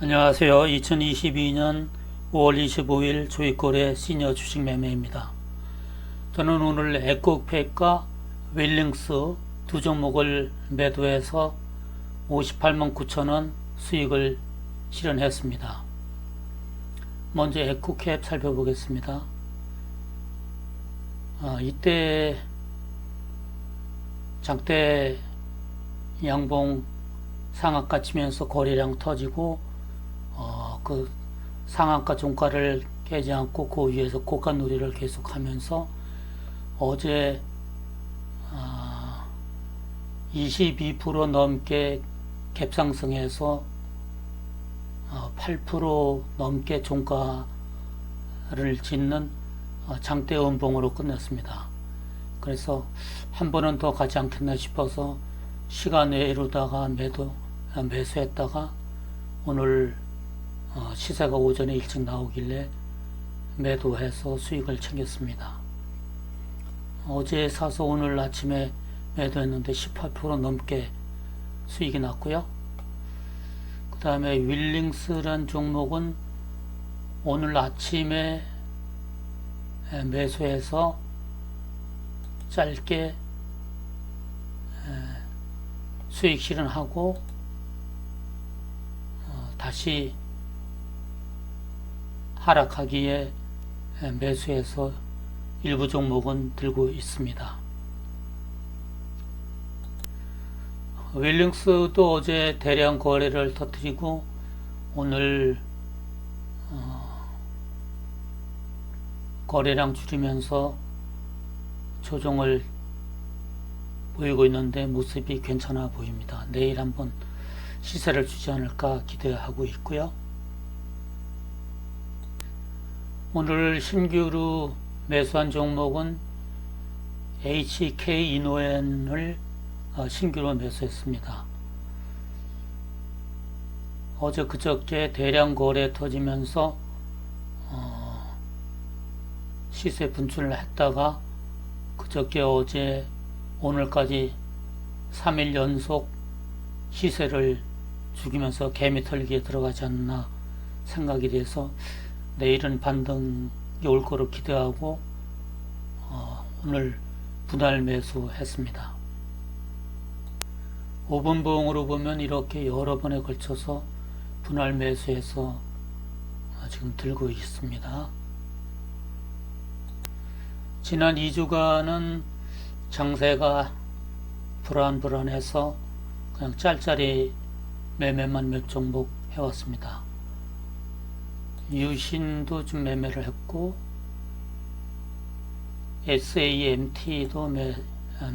안녕하세요. 2022년 5월 25일 조이골의 시니어 주식 매매입니다. 저는 오늘 에코팩과 웰링스 두 종목을 매도해서 58만 9천원 수익을 실현했습니다. 먼저 에코캡 살펴보겠습니다. 아, 이때 장대 양봉 상한가 치면서 거래량 터지고 어, 그 상한가 종가를 깨지 않고 그 위에서 고가 놀이를 계속하면서 어제 아, 22% 넘게 갭상승해서 어, 8% 넘게 종가를 짓는 어, 장대 음봉으로 끝났습니다. 그래서 한 번은 더 가지 않겠나 싶어서 시간 외로다가 매도 아, 매수했다가 오늘 어, 시세가 오전에 일찍 나오길래 매도해서 수익을 챙겼습니다. 어제 사서 오늘 아침에 매도했는데 18% 넘게 수익이 났고요. 그 다음에 윌링스란 종목은 오늘 아침에 매수해서 짧게 수익 실현하고 어, 다시 하락하기에 매수해서 일부 종목은 들고 있습니다. 웰링스도 어제 대량 거래를 터뜨리고 오늘 어, 거래량 줄이면서 조정을 보이고 있는데 모습이 괜찮아 보입니다. 내일 한번 시세를 주지 않을까 기대하고 있고요. 오늘 신규로 매수한 종목은 HK 이노엔을 어, 신규로 매수했습니다. 어제 그저께 대량 거래 터지면서 어, 시세 분출을 했다가 그저께 어제 오늘까지 3일 연속 시세를 죽이면서 개미 털기에 들어가지 않나 생각이 돼서 내일은 반등이 올 거로 기대하고 어, 오늘 분할 매수했습니다. 5분 봉으로 보면 이렇게 여러 번에 걸쳐서 분할 매수해서 지금 들고 있습니다. 지난 2주간은 장세가 불안불안해서 그냥 짤짤이 매매만 몇 종목 해왔습니다. 유신도 좀 매매를 했고 SAMT도 매,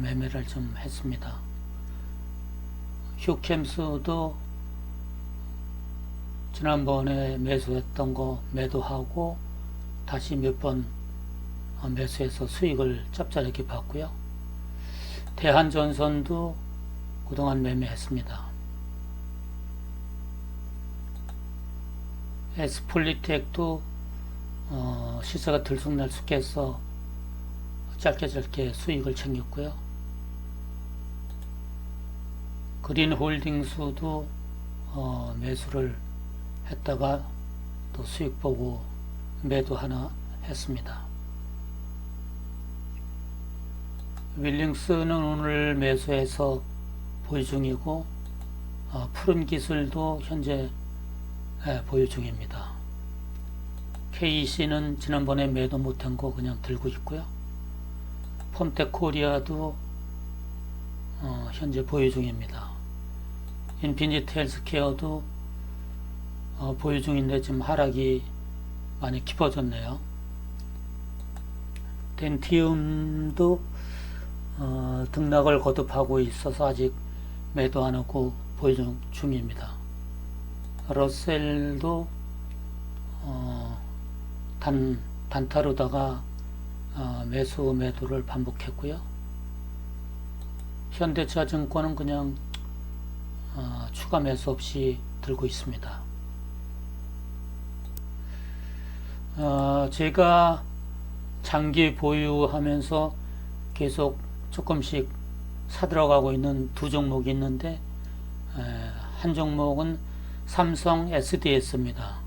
매매를 좀 했습니다. 휴캠스도 지난번에 매수했던 거 매도하고 다시 몇 번 매수해서 수익을 짭짤하게 봤고요. 대한전선도 그동안 매매했습니다. 에스폴리텍도 어, 시세가 들쑥날쑥해서 짧게 짧게 수익을 챙겼고요. 그린홀딩스도 어, 매수를 했다가 또 수익 보고 매도 하나 했습니다. 윌링스는 오늘 매수해서 보유 중이고 어, 푸른 기술도 현재 예, 보유 중입니다. KC는 지난번에 매도 못한 거 그냥 들고 있고요. 폼텍 코리아도 어, 현재 보유 중입니다. 인피니트 헬스케어도 어, 보유 중인데 지금 하락이 많이 깊어졌네요. 덴티움도 어, 등락을 거듭하고 있어서 아직 매도 안 하고 보유 중입니다. 러셀도 어, 단 단타로다가 어, 매수 매도를 반복했고요. 현대차증권은 그냥 어, 추가 매수 없이 들고 있습니다. 어, 제가 장기 보유하면서 계속 조금씩 사들어가고 있는 두 종목이 있는데 에, 한 종목은 삼성 SDS입니다.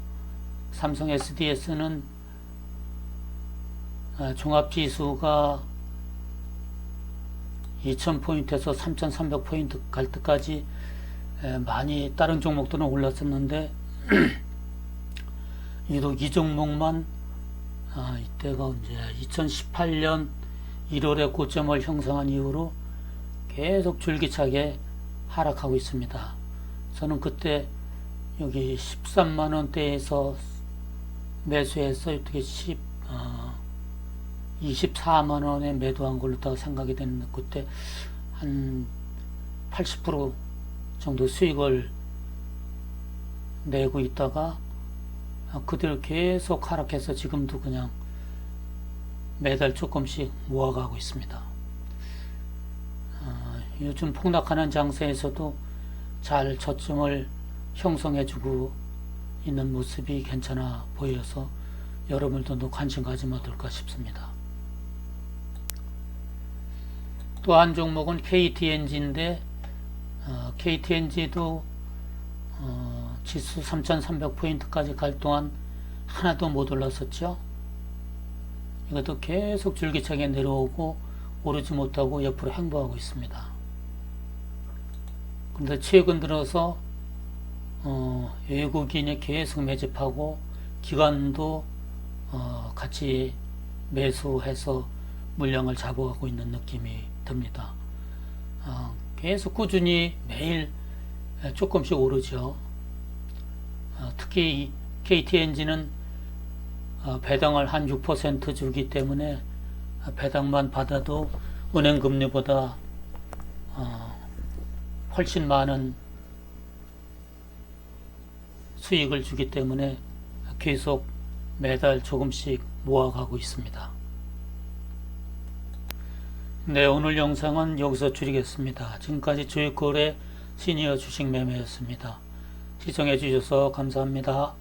삼성 SDS는 아, 종합지수가 2000포인트에서 3300포인트 갈 때까지 에, 많이 다른 종목들은 올랐었는데 유독 이 종목만 아, 이때가 이제 2018년 1월에 고점을 형성한 이후로 계속 줄기차게 하락하고 있습니다. 저는 그때 여기 13만 원대에서 매수해서 어떻게 10, 어, 24만 원에 매도한 걸로 다 생각이 되는데 그때 한 80% 정도 수익을 내고 있다가 그대로 계속 하락해서 지금도 그냥 매달 조금씩 모아가고 있습니다. 어, 요즘 폭락하는 장세에서도 잘 저점을 형성해주고 있는 모습이 괜찮아 보여서 여러분들도 관심 가지면 어떨까 싶습니다. 또 한 종목은 KTNG인데 어, KTNG도 어, 지수 3,300포인트까지 갈 동안 하나도 못 올랐었죠. 이것도 계속 줄기차게 내려오고 오르지 못하고 옆으로 행보하고 있습니다. 그런데 최근 들어서 어, 외국인이 계속 매집하고 기관도 어, 같이 매수해서 물량을 잡아가고 있는 느낌이 듭니다. 어, 계속 꾸준히 매일 조금씩 오르죠. 어, 특히 KTNG는 어, 배당을 한 6% 주기 때문에 배당만 받아도 은행 금리보다 어, 훨씬 많은 수익을 주기 때문에 계속 매달 조금씩 모아가고 있습니다. 네, 오늘 영상은 여기서 줄이겠습니다. 지금까지 주식거래 시니어 주식 매매였습니다. 시청해 주셔서 감사합니다.